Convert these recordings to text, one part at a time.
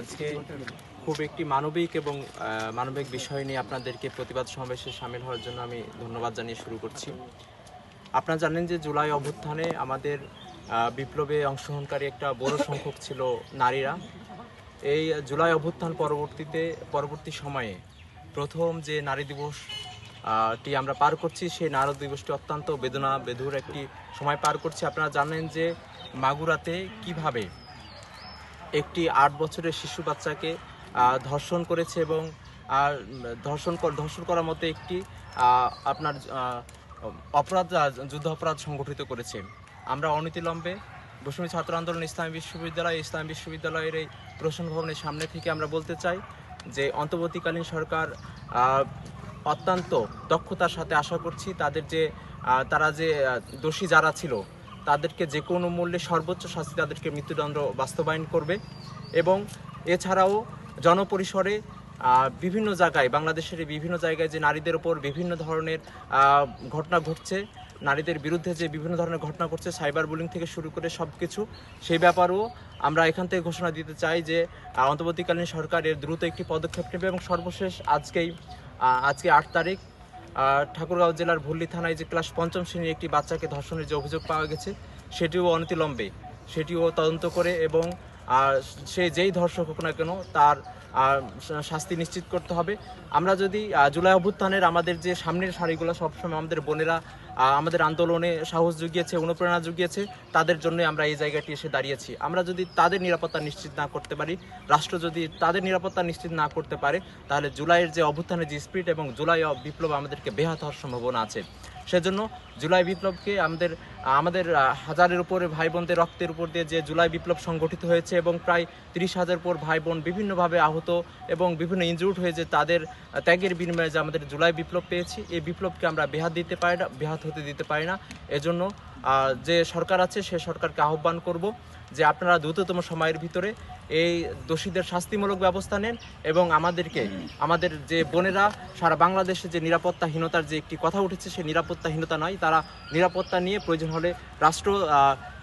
আজকে খুব একটি মানবিক এবং মানবিক বিষয় নিয়ে আপনাদেরকে প্রতিবাদ সমাবেশে সামিল হওয়ার জন্য আমি ধন্যবাদ জানিয়ে শুরু করছি। আপনারা জানেন যে জুলাই অভ্যুত্থানে আমাদের বিপ্লবে অংশগ্রহণকারী একটা বড় সংখ্যক ছিল নারীরা। এই জুলাই অভ্যুত্থান পরবর্তীতে, পরবর্তী সময়ে প্রথম যে নারী দিবস টি আমরা পার করছি, সেই নারী দিবসটি অত্যন্ত বেদনা বেধুর একটি সময় পার করছি। আপনারা জানেন যে মাগুরাতে কীভাবে একটি আট বছরের শিশু বাচ্চাকে ধর্ষণ করেছে এবং ধর্ষণ ধর্ষণ করার মতো একটি আপনার অপরাধ যুদ্ধ অপরাধ সংগঠিত করেছে। আমরা অনতিলম্বে বসুমি ছাত্র আন্দোলন ইসলামী বিশ্ববিদ্যালয়, ইসলামী বিশ্ববিদ্যালয়ের এই প্রশাসন ভবনের সামনে থেকে আমরা বলতে চাই যে, অন্তর্বর্তীকালীন সরকার অত্যন্ত দক্ষতার সাথে আশা করছি তাদের যে তারা যে দোষী যারা ছিল তাদেরকে যে কোনো মূল্যে সর্বোচ্চ শাস্তি তাদেরকে মৃত্যুদণ্ড বাস্তবায়ন করবে এবং এছাড়াও জনপরিসরে বিভিন্ন জায়গায়, বাংলাদেশের বিভিন্ন জায়গায় যে নারীদের ওপর বিভিন্ন ধরনের ঘটনা ঘটছে, নারীদের বিরুদ্ধে যে বিভিন্ন ধরনের ঘটনা ঘটছে, সাইবার বুলিং থেকে শুরু করে সব কিছু সেই ব্যাপারেও আমরা এখান থেকে ঘোষণা দিতে চাই যে অন্তর্বর্তীকালীন সরকার এর দ্রুত একটি পদক্ষেপ নেবে এবং সর্বশেষ আজকেই আজকে আট তারিখ ঠাকুরগাঁও জেলার ভুল্লি থানায় যে ক্লাস পঞ্চম শ্রেণির একটি বাচ্চাকে ধর্ষণের যে অভিযোগ পাওয়া গেছে, সেটিও অনতিলম্বে। সেটিও তদন্ত করে এবং আহ, সে যেই ধর্ষক হোক না কেন তার শাস্তি নিশ্চিত করতে হবে। আমরা যদি জুলাই অভ্যুত্থানের আমাদের যে সামনের সারিগুলো সবসময় আমাদের বোনেরা আমাদের আন্দোলনে সাহস জুগিয়েছে অনুপ্রেরণা জুগিয়েছে তাদের জন্য আমরা এই জায়গাটি এসে দাঁড়িয়েছি। আমরা যদি তাদের নিরাপত্তা নিশ্চিত না করতে পারি রাষ্ট্র যদি তাদের নিরাপত্তা নিশ্চিত না করতে পারে তাহলে জুলাইয়ের যে অভ্যুত্থানের যে স্পিড এবং জুলাই বিপ্লব আমাদেরকে বেহাত হওয়ার সম্ভাবনা আছে। সেজন্য জুলাই বিপ্লবকে আমাদের আমাদের হাজারের উপরে ভাই বোনদের রক্তের উপর দিয়ে যে জুলাই বিপ্লব সংগঠিত হয়েছে এবং প্রায় তিরিশ হাজার পর ভাই বোন বিভিন্নভাবে আহত এবং বিভিন্ন ইনজুর্ড হয়ে যে তাদের ত্যাগের বিনিময়ে যে আমাদের জুলাই বিপ্লব পেয়েছি, এই বিপ্লবকে আমরা বেহাত দিতে পারি না, বেহাত হতে দিতে পারি না। এজন্য যে সরকার আছে, সে সরকারকে আহ্বান করব যে আপনারা দ্রুততম সময়ের ভিতরে এই দোষীদের শাস্তিমূলক ব্যবস্থা নেন এবং আমাদেরকে, আমাদের যে বোনেরা, সারা বাংলাদেশে যে নিরাপত্তাহীনতার যে একটি কথা উঠেছে সেই নিরাপত্তাহীনতা নয়, তারা নিরাপত্তা নিয়ে প্রয়োজন হলে রাষ্ট্র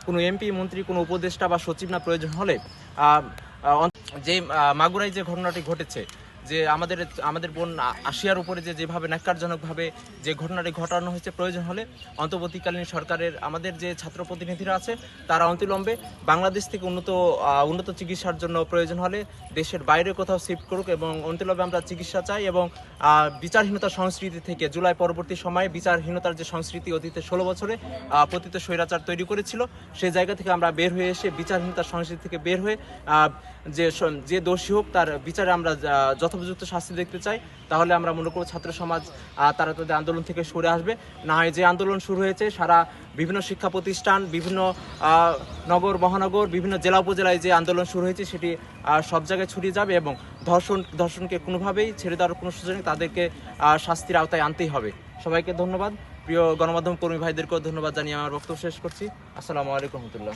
কোনো এমপি, মন্ত্রী, কোনো উপদেষ্টা বা সচিব না প্রয়োজন হলে যে মাগুরায় যে ঘটনাটি ঘটেছে যে আমাদের আমাদের বোন আসিয়ার উপরে যে যেভাবে ন্যাক্কারজনকভাবে যে ঘটনাটি ঘটানো হয়েছে প্রয়োজন হলে অন্তর্বর্তীকালীন সরকারের, আমাদের যে ছাত্র প্রতিনিধিরা আছে তারা অন্তিলম্বে বাংলাদেশ থেকে উন্নত উন্নত চিকিৎসার জন্য প্রয়োজন হলে দেশের বাইরে কোথাও শিফট করুক এবং অন্তিলম্বে আমরা চিকিৎসা চাই এবং বিচারহীনতার সংস্কৃতি থেকে জুলাই পরবর্তী সময়ে বিচারহীনতার যে সংস্কৃতি অতীতে ষোলো বছরে পতিত স্বৈরাচার তৈরি করেছিল সেই জায়গা থেকে আমরা বের হয়ে এসে বিচারহীনতার সংস্কৃতি থেকে বের হয়ে যে যে দোষী হোক তার বিচারে আমরা যথোপযুক্ত শাস্তি দেখতে চাই, তাহলে আমরা মনে করব ছাত্র সমাজ তারা তাদের আন্দোলন থেকে সরে আসবে। না হয় যে আন্দোলন শুরু হয়েছে, সারা বিভিন্ন শিক্ষা প্রতিষ্ঠান, বিভিন্ন নগর, মহানগর, বিভিন্ন জেলা উপজেলায় যে আন্দোলন শুরু হয়েছে, সেটি সব জায়গায় ছড়িয়ে যাবে এবং ধর্ষণ, ধর্ষণকে কোনোভাবেই ছেড়ে দেওয়ার কোনো সুযোগ নেই, তাদেরকে শাস্তির আওতায় আনতেই হবে। সবাইকে ধন্যবাদ। প্রিয় গণমাধ্যম কর্মী ভাইদেরকেও ধন্যবাদ জানিয়ে আমার বক্তব্য শেষ করছি। আসসালামু আলাইকুম রহমতুল্লাহ।